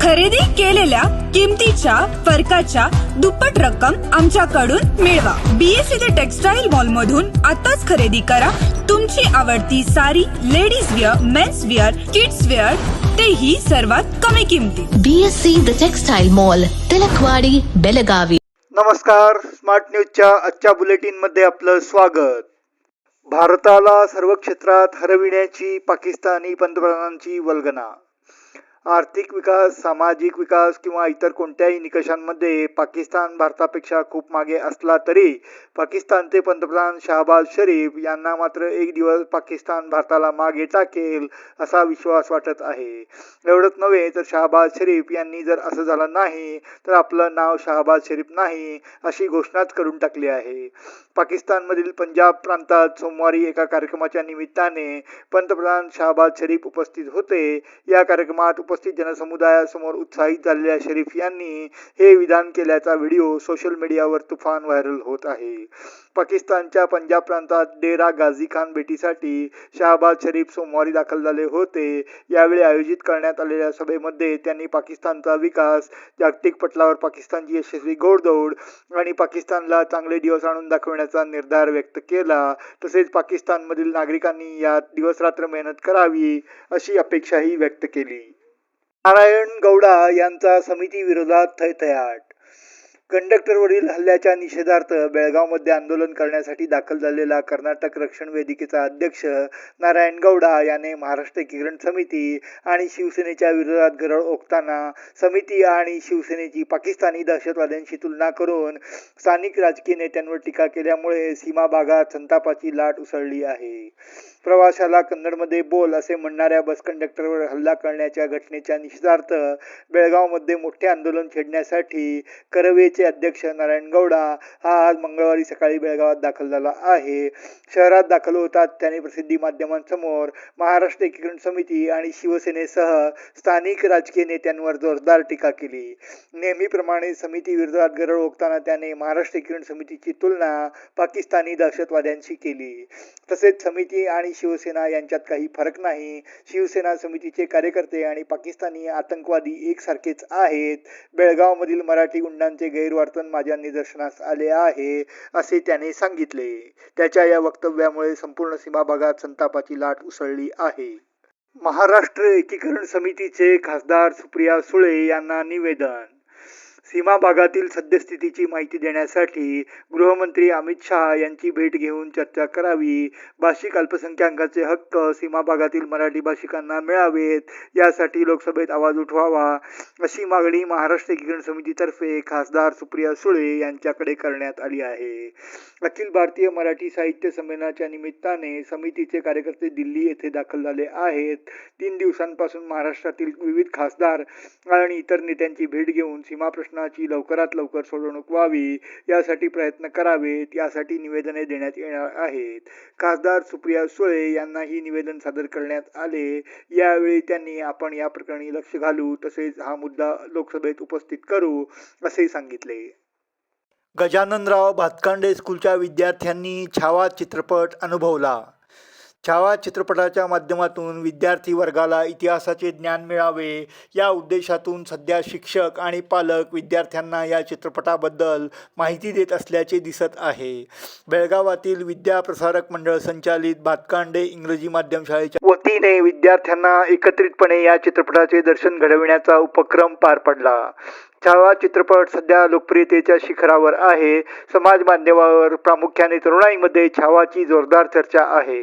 खरेदी केलेल्या किमतीच्या फरकाच्या दुप्पट रक्कम आमच्याकडून मिळवा. बीएससी ते टेक्सटाईल मॉल मधून आताच खरेदी करा. तुमची आवडती sari ladies wear men's wear kids wear तेही सर्वात कमी किमतीत BSc the textile mall Tilakwadi Belagavi नमस्कार. स्मार्ट न्यूजच्या आजच्या बुलेटिनमध्ये आपलं स्वागत. भारताला सर्व क्षेत्रात हरविण्याची पाकिस्तानी पंतप्रधानांची वल्गना. आर्थिक विकास सामाजिक विकास किंवा इतर कोणत्याही निकषांमध्ये पाकिस्तान भारतापेक्षा खूप मागे असला तरी पाकिस्तानचे पंतप्रधान शहाबाज शरीफ यांना मात्र एक दिवस पाकिस्तान भारताला मागे टाकेल असा विश्वास वाटत आहे. एवढंच नव्हे तर शहाबाज शरीफ यांनी जर असं झालं नाही तर आपलं नाव शहाबाज शरीफ नाही अशी घोषणाच करून टाकली आहे. पाकिस्तानमधील पंजाब प्रांतात सोमवारी एका कार्यक्रमाच्या निमित्ताने पंतप्रधान शहाबाज शरीफ उपस्थित होते. या कार्यक्रमात उपस्थित जनसमुदायासमोर उत्साहित झालेल्या शरीफ यांनी हे विधान केल्याचा व्हिडिओ सोशल मीडियावर तुफान व्हायरल होत आहे. पाकिस्तानच्या पंजाब प्रांतात डेरा गाझी खान भेटीसाठी शहबाज शरीफ सोमवारी दाखल झाले होते. यावेळी आयोजित करण्यात आलेल्या सभेमध्ये त्यांनी पाकिस्तानचा विकास जागतिक पटलावर पाकिस्तानची यशस्वी घोडदौड आणि पाकिस्तानला चांगले दिवस आणून दाखवण्याचा निर्धार व्यक्त केला. तसेच पाकिस्तानमधील नागरिकांनी यात दिवसरात्र मेहनत करावी अशी अपेक्षाही व्यक्त केली. नारायण गौडा यांचा समिती विरोधात थैथयाट. कंडक्टरवरील हल्ल्याच्या निषेधार्थ बेळगावमध्ये आंदोलन करण्यासाठी दाखल झालेला कर्नाटक रक्षण वेदिकेचा अध्यक्ष नारायण गौडा याने महाराष्ट्र किरण समिती आणि शिवसेनेच्या विरोधात गरळ ओकताना समिती आणि शिवसेनेची पाकिस्तानी दहशतवाद्यांशी तुलना करून स्थानिक राजकीय नेत्यांवर टीका केल्यामुळे सीमा भागात संतापाची लाट उसळली आहे. प्रवाशाला कन्नडमध्ये बोल असे म्हणणाऱ्या बस कंडक्टरवर हल्ला करण्याच्या घटनेच्या निषेधार्थ बेळगावमध्ये मोठे आंदोलन छेडण्यासाठी करवेचे अध्यक्ष नारायण गौडा हा आज मंगळवारी सकाळी बेळगावात दाखल झाला आहे. शहरात दाखल होतात त्याने प्रसिद्धी माध्यमांसमोर महाराष्ट्र एकीकरण समिती आणि शिवसेनेसह स्थानिक राजकीय नेत्यांवर जोरदार टीका केली. नेहमीप्रमाणे समिती विरोधात गरळ ओकताना त्याने महाराष्ट्र एकीकरण समितीची तुलना पाकिस्तानी दहशतवाद्यांशी केली. तसेच समिती आणि शिवसेना यांच्यात काही फरक नाही. शिवसेना समितीचे कार्यकर्ते आणि पाकिस्तानी आतंकवादी एकसारखेच आहेत. बेळगावमधील मराठी गुंडांचे गैरवर्तन माझ्या निदर्शनास आले आहे असे त्याने सांगितले. त्याच्या या वक्तव्यामुळे संपूर्ण सीमा भागात संतापाची लाट उसळली आहे. महाराष्ट्र एकीकरण समितीचे खासदार सुप्रिया सुळे यांना निवेदन सीमा भागातील सद्यस्थितीची माहिती देण्यासाठी गृहमंत्री अमित शहा यांची भेट घेऊन चर्चा करावी. भाषिक अल्पसंख्याकांचे हक्क सीमा भागातील मराठी भाषिकांना मिळावेत यासाठी लोकसभेत आवाज उठवावा अशी मागणी महाराष्ट्र एकीकरण समितीतर्फे खासदार सुप्रिया सुळे यांच्याकडे करण्यात आली आहे. अखिल भारतीय मराठी साहित्य संमेलनाच्या निमित्ताने समितीचे कार्यकर्ते दिल्ली येथे दाखल झाले आहेत. तीन दिवसांपासून महाराष्ट्रातील विविध खासदार आणि इतर नेत्यांची भेट घेऊन सीमा प्रश्नाची लवकरात लवकर सोडवणूक व्हावी यासाठी प्रयत्न करावेत यासाठी निवेदने देण्यात येणार आहेत. खासदार सुप्रिया सुळे यांना ही निवेदन सादर करण्यात आले. यावेळी त्यांनी आपण या प्रकरणी लक्ष घालू तसेच हा मुद्दा लोकसभेत उपस्थित करू असे सांगितले. गजाननराव भातकांडे स्कूलच्या विद्यार्थ्यांनी छावा चित्रपट अनुभवला. छावा चित्रपटाच्या माध्यमातून विद्यार्थी वर्गाला इतिहासाचे ज्ञान मिळावे. या उद्देशातून सध्या शिक्षक आणि पालक विद्यार्थ्यांना या चित्रपटाबद्दल माहिती देत असल्याचे दिसत आहे. बेळगावातील विद्या प्रसारक मंडळ संचालित भातकांडे इंग्रजी माध्यम शाळेच्या वतीने विद्यार्थ्यांना एकत्रितपणे या चित्रपटाचे दर्शन घडविण्याचा उपक्रम पार पडला. छावा चित्रपट सध्या लोकप्रियतेच्या शिखरावर आहे. समाज माध्यमावर प्रामुख्याने तरुणाईमध्ये छावाची जोरदार चर्चा आहे.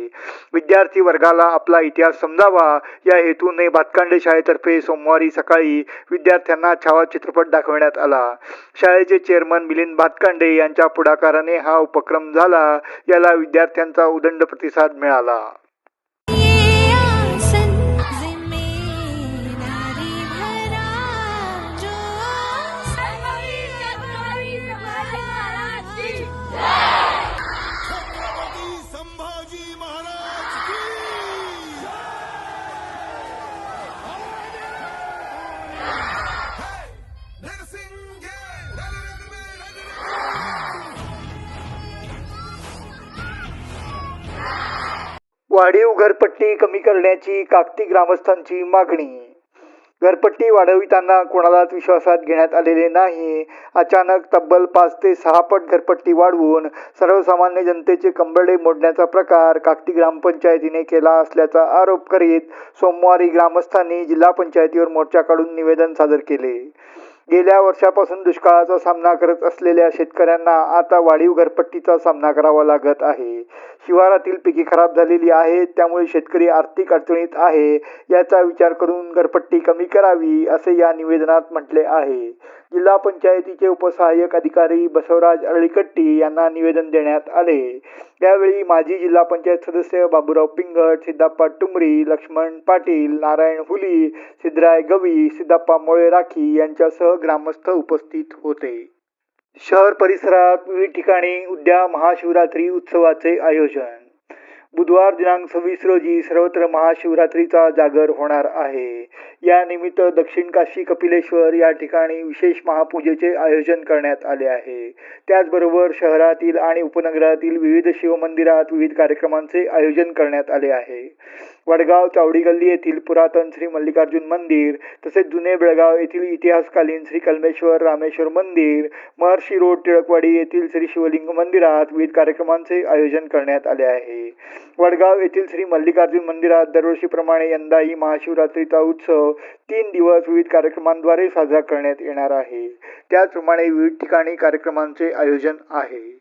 विद्यार्थी वर्गाला आपला इतिहास समजावा. या हेतूने भातकांडे शाळेतर्फे सोमवारी सकाळी विद्यार्थ्यांना छावा चित्रपट दाखवण्यात आला. शाळेचे चेअरमन मिलिंद भातकांडे यांच्या पुढाकाराने हा उपक्रम झाला. याला विद्यार्थ्यांचा उदंड प्रतिसाद मिळाला. वाढीव घरपट्टी कमी करण्याची काकती ग्रामस्थांची मागणी. घरपट्टी वाढविताना कोणालाच विश्वासात घेण्यात आलेले नाही. अचानक तब्बल पाच ते सहा पट घरपट्टी वाढवून सर्वसामान्य जनतेचे कंबरडे मोडण्याचा प्रकार काकती ग्रामपंचायतीने केला असल्याचा आरोप करीत सोमवारी ग्रामस्थांनी जिल्हा पंचायतीवर मोर्चा काढून निवेदन सादर केले. गेल्या वर्षापासून दुष्काळाचा सामना करत असलेल्या शेतकऱ्यांना आता वाढीव घरपट्टीचा सामना करावा लागत आहे. शिवारातील पिके खराब झालेली आहेत त्यामुळे शेतकरी आर्थिक अडचणीत आहे याचा विचार करून घरपट्टी कमी करावी असे या निवेदनात म्हटले आहे. जिल्हा पंचायतीचे उपसहाय्यक अधिकारी बसवराज अळीकट्टी यांना निवेदन देण्यात आले. त्यावेळी माजी जिल्हा पंचायत सदस्य बाबूराव पिंगट सिद्धप्पा टुमरी लक्ष्मण पाटील नारायण हुली सिद्धराय गवी सिद्धप्पा मोळे राखी यांच्यासह ग्रामस्थ उपस्थित होते. शहर परिसरात विविध ठिकाणी उद्या महाशिवरात्री उत्सवाचे आयोजन बुधवार दिनांक सव्वीस रोजी सर्वत्र महाशिवरात्रीचा जागर होणार आहे. या निमित्त दक्षिण काशी कपिलेश्वर या ठिकाणी विशेष महापूजेचे आयोजन करण्यात आले आहे. त्याचबरोबर शहरातील आणि उपनगरातील विविध शिवमंदिरात विविध कार्यक्रमांचे आयोजन करण्यात आले आहे. वडगाव चावडी गल्ली येथील पुरातन श्री मल्लिकार्जुन मंदिर तसेच जुने बेळगाव येथील इतिहासकालीन श्री कलमेश्वर रामेश्वर मंदिर महर्षी रोड टिळकवाडी येथील श्री शिवलिंग मंदिरात विविध कार्यक्रमांचे आयोजन करण्यात आले आहे. वडगाव येथील श्री मल्लिकार्जुन मंदिरात दरवर्षीप्रमाणे यंदाही महाशिवरात्रीचा उत्सव तीन दिवस विविध कार्यक्रमांद्वारे साजरा करण्यात येणार आहे. त्याचप्रमाणे विविध ठिकाणी कार्यक्रमांचे आयोजन आहे.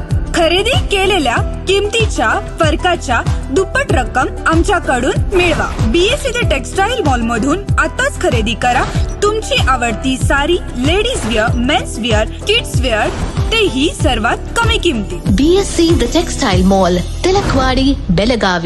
खरेदी केलेल्या किमतीच्या फरकाच्या दुप्पट रक्कम आमच्याकडून मिळवा. बीएससी द टेक्सटाईल मॉल मधून आताच खरेदी करा. तुमची आवडती sari ladies wear men's wear kids wear तेही सर्वात कमी किमती BSc the textile mall Tilakwadi Belagavi.